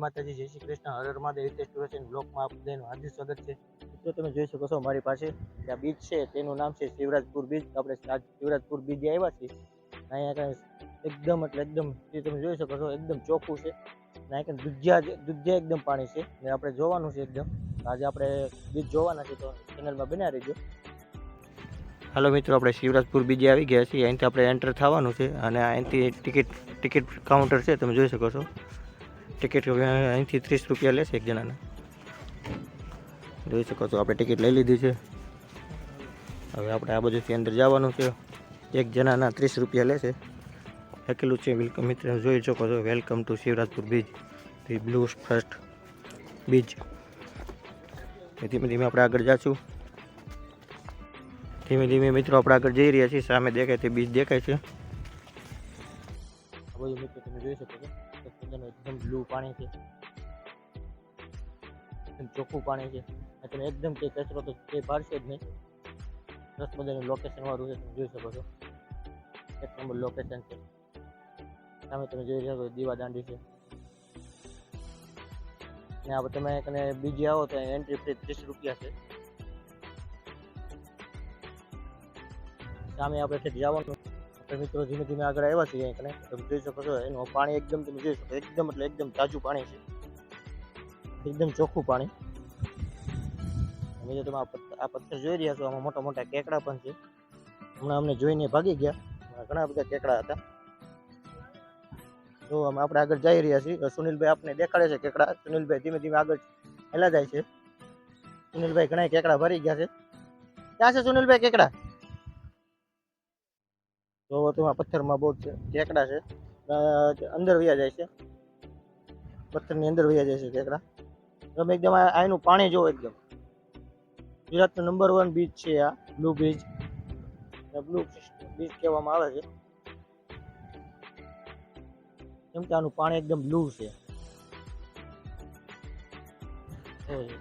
માતાજી, જય શ્રી કૃષ્ણ. હર મહાદેવ, હિતેશ ટુરેશન બ્લોકમાં આપ બધાનું હાર્દિક સ્વાગત છે. મિત્રો, તમે જોઈ શકો છો મારી પાસે ત્યાં બીચ છે, તેનું નામ છે શિવરાજપુર બીચ. આપણે શિવરાજપુર બીચ આવ્યા છીએ. અહીંયા કાંઈ એકદમ એટલે એકદમ, જે તમે જોઈ શકો છો, એકદમ ચોખ્ખું છે. અહીંયા કાંઈ દુધિયા દુધિયા એકદમ પાણી છે. ને આપણે જોવાનું છે એકદમ. આજે આપણે બીચ જોવાના છે, તો ચેનલમાં બન્યા રહેજો. હાલો મિત્રો, આપણે શિવરાજપુર બીજે આવી ગયા છીએ. અહીંથી આપણે એન્ટર થવાનું છે. અને અહીંથી ટિકિટ ટિકિટ કાઉન્ટર છે, તમે જોઈ શકો છો. ટિકિટ અહીંથી ત્રીસ રૂપિયા લેશે એક જણાના. જોઈ શકો છો, આપણે ટિકિટ લઈ લીધી છે. હવે આપણે આ બાજુથી અંદર જવાનું છે. એક જણાના ત્રીસ રૂપિયા લેશે. લખેલું છે, વેલકમ મિત્ર, જોઈ શકો છો, welcome to Shivrajpur beach. The blue first beach. ધીમે ધીમે આપણે આગળ જાશું. ધીમે ધીમે મિત્રો, આપણે આગળ જઈ રહ્યા છીએ. સામે દેખાય તે બીચ દેખાય છે. આ બધું મિત્રો, તમે જોઈ શકો છો. સુંદરનું એકદમ બ્લુ પાણી છે. એકદમ ચોખ્ખું પાણી છે. તમે એકદમ કે કચરો તો તે પાડશે જ નહીં. સરસ મજાનું લોકેશન વાળું છે, તમે જોઈ શકો છો. એક નંબર લોકેશન છે. સામે તમે જોઈ શકો દીવા દાંડી છે. ને આ તમે કને બીજી આવો તો એન્ટ્રી ફી ત્રીસ રૂપિયા છે. સામે આપણે જવાનું. આપણે મિત્રો ધીમે ધીમે આગળ આવ્યા છીએ અહીં તમે જોઈ શકો છો, એનું પાણી એકદમ તમે જોઈ શકો એકદમ એટલે એકદમ તાજું પાણી છે. એકદમ ચોખ્ખું પાણી. બીજું તમે આ પથ્થર જોઈ રહ્યા છો, આમાં મોટા મોટા કેકડા પણ છે. હમણાં અમને જોઈને ભાગી ગયા. ઘણા બધા કેકડા હતા. તો અમે આપણે આગળ જઈ રહ્યા છીએ. સુનિલભાઈ આપને દેખાડે છે કેકડા. સુનિલભાઈ ધીમે ધીમે આગળ હેલા જાય છે. સુનિલભાઈ ઘણા કેકડા ભરી ગયા છે. ક્યાં છે સુનિલભાઈ કેકડા? તો તેમાં પથ્થરમાં બહુ જ કેકડા છે. અંદર વયા જાય છે. પથ્થરની અંદર વયા જાય છે ટેકડા. તમે એકદમ આનું પાણી જોવો એકદમ. ગુજરાતનું નંબર વન બીચ છે આ બ્લુ બીચ બ્લુ બીચ કહેવામાં આવે છે. કેમ કે આનું પાણી એકદમ બ્લુ છે.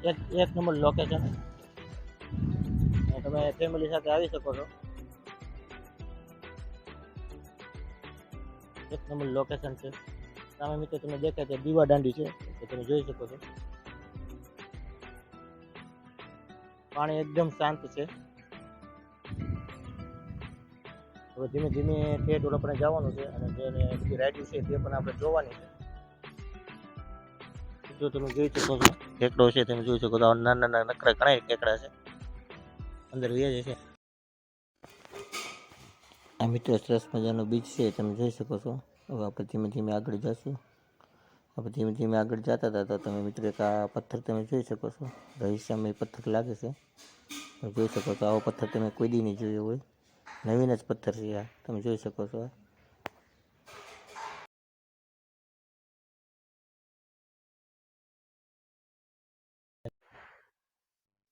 એક એક નંબર લોકેશન તમે ફેમિલી સાથે આવી શકો છો. એક નંબર લોકેશન છે. સામે મિત્રો તમે દેખાય છે દીવા દાંડી છે, તો તમે જોઈ શકો છો. પાણી એકદમ શાંત છે. હવે ધીમે ધીમે તે ડોલ આપણે જવાનું છે અને જે બધી છે તે પણ આપણે જોવાની છે. જો તમે જોઈ શકો છો કેકડો છે, તમે જોઈ શકો છો. નાના નાના નકરા ઘણા કેકડા છે. અંદર વ્યાજ છે આ મિત્રો સરસ મજાનો બીચ છે, તમે જોઈ શકો છો. હવે આપણે ધીમે ધીમે આગળ જશું. આપણે ધીમે ધીમે આગળ જતા હતા તો તમે મિત્રો એક આ પથ્થર તમે જોઈ શકો છો. રહસ્યમય પથ્થર લાગે છે. જોઈ શકો છો, આવો પથ્થર તમે કોઈ દી નહીં જોયો હોય. નવીન જ પથ્થર છે આ. તમે જોઈ શકો છો. આ.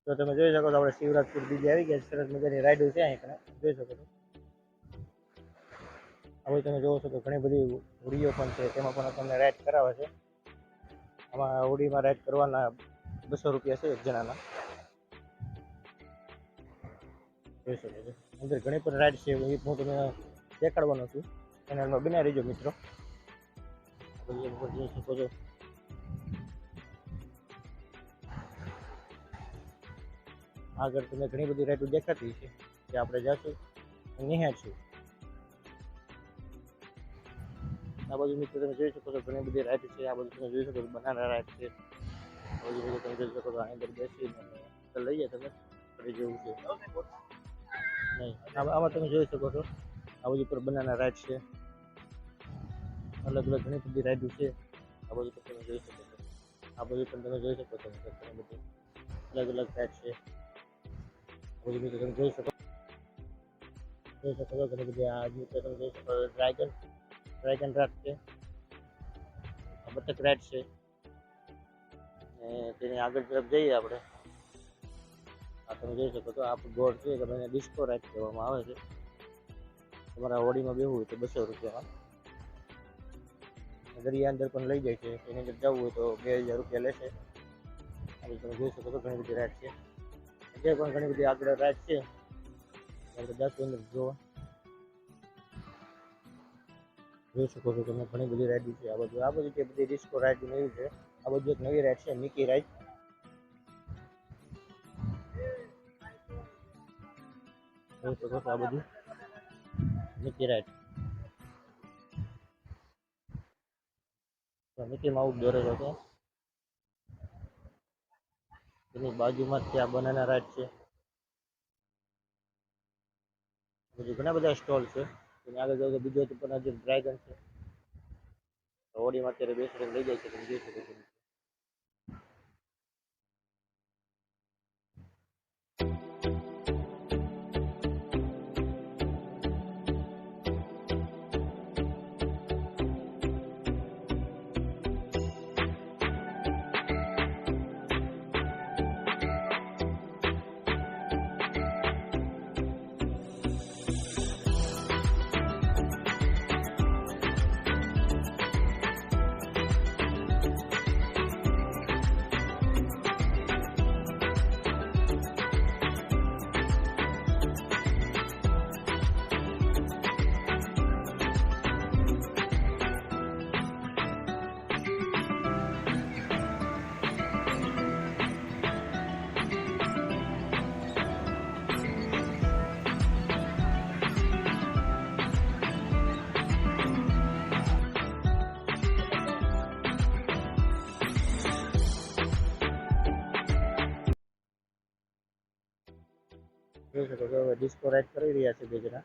તો તમે જોઈ શકો છો, આપણે શિવરાજપુર બીજે આવી ગયા. સરસ મજાની રાઈડો છે અહીં જોઈ શકો છો. હવે તમે જોવો છો તો ઘણી બધી હોડીઓ પણ છે, તેમાં પણ તમને રાઈડ કરાવે છે. આમાં હોડીમાં રાઈડ કરવાના બસો રૂપિયા છે એક જણાના. જોઈ શકો છો. અંદર ઘણી પણ રાઈડ છે, એ હું તમને દેખાડવાનો છું. ચેનલમાં બનાવી રહેજો મિત્રો. જોઈ શકો છો આગળ તમને ઘણી બધી રાઈડો દેખાતી છે કે આપણે જશું. નિહાળશું આ બાજુ મિત્રો તમે જોઈ શકો છો ઘણી બધી રાઈડ છે, આ બાજુ તમે જોઈ શકો છો બનાના રાઈડ છે. આ બાજુ બધું તમે જોઈ શકો છો આની અંદર બેસીને અંદર લઈએ તમે, ફરી જેવું છે. નહીં, આમાં આમાં તમે જોઈ શકો છો, આ બાજુ પર બનાના રાઈડ છે. અલગ અલગ ઘણી બધી રાઈડો છે. આ બાજુ પર તમે જોઈ શકો છો. આ બાજુ પણ તમે જોઈ શકો છો મિત્રો ઘણી બધી અલગ અલગ રાઈડ છે. આ બાજુ મિત્રો તમે જોઈ શકો જોઈ શકો છો ઘણી બધી આ મિત્રો તમે જોઈ શકો છો ડ્રેગન ડ્રેગન રાઈડ છે બતક રાઈડ છે, ને તેની આગળ તરફ જઈએ આપણે. આ તમે જોઈ શકો છો, આ ગોળ છે તમે એને ડિસ્કો રાઈડ કહેવામાં આવે છે. તમારા હોડીમાં બેવું હોય તો બસો રૂપિયામાં. દરિયા અંદર પણ લઈ જાય છે, એની અંદર જવું હોય તો બે હજાર રૂપિયા લેશે. આવી તમે જોઈ શકો છો, ઘણી બધી રાઈડ છે. જે પણ ઘણી બધી આગળ રાઈડ છે, આપણે દસ અંદર જોવા. જોઈ શકો છો તમે ઘણી બધી રાઈડ છે. આ બધું આ બધી જે બધી ડિસ્કો રાઈડ નવી છે, આ બધી એક નવી રાઈડ છે મિકી રાઈડ જોઈ શકો છો આ બધી મિકી રાઈડ મિકી માઉસ દોરેલો છે એની બાજુમાં ત્યાં બનાના રાઈડ છે. બધું ઘણા બધા સ્ટોલ છે. એની આગળ જાવ તો બીજો પણ હજી ડ્રેગન છે. હોડીમાં અત્યારે બેસીને લઈ જાય છો. જોઈ શકો છો ડિસ્કો રાઇડ કરી રહ્યા છે બે જણા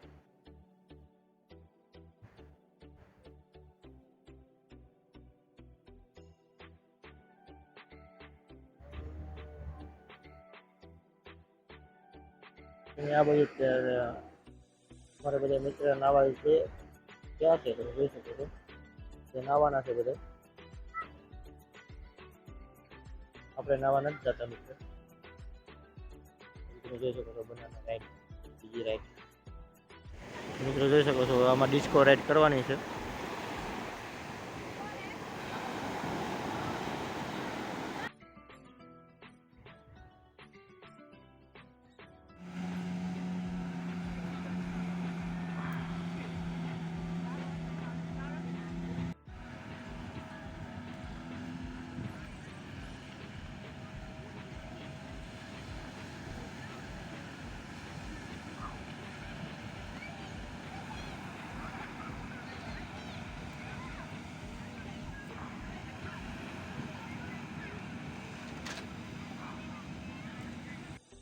આ બધું મારે બધા મિત્ર નાવા છે. ક્યાં છે તમે જોઈ શકો છો. તે નાવાના છે બધા. આપણે નાવા નથી જતા મિત્ર. જોઈ શકો છો બનાના રાઈડ બીજી રાઈડ મિત્રો જોઈ શકો છો, આમાં ડિસ્કો રાઈડ કરવાની છે.